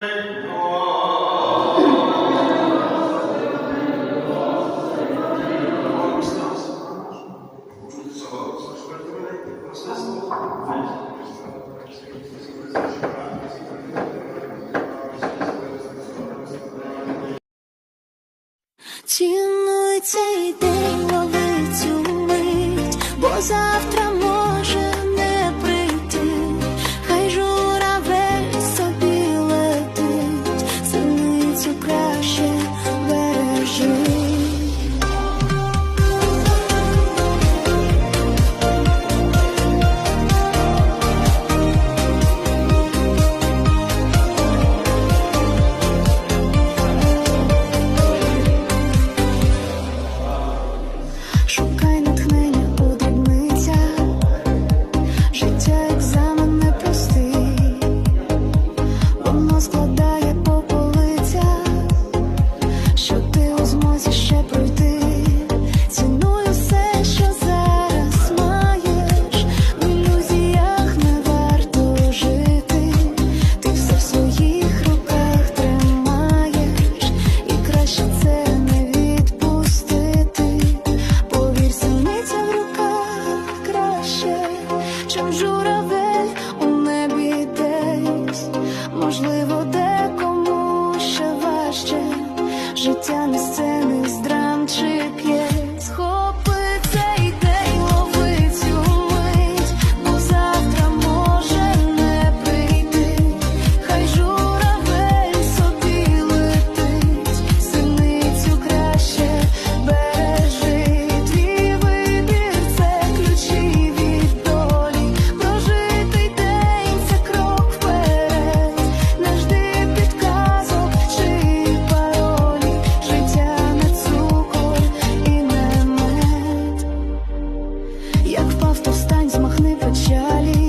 Цінуй цей день, лови цю мить, бо завтра ми. crash можливо, декому ще важче життя не сцени з драм чи п'є. впав, то встань, змахни печалі.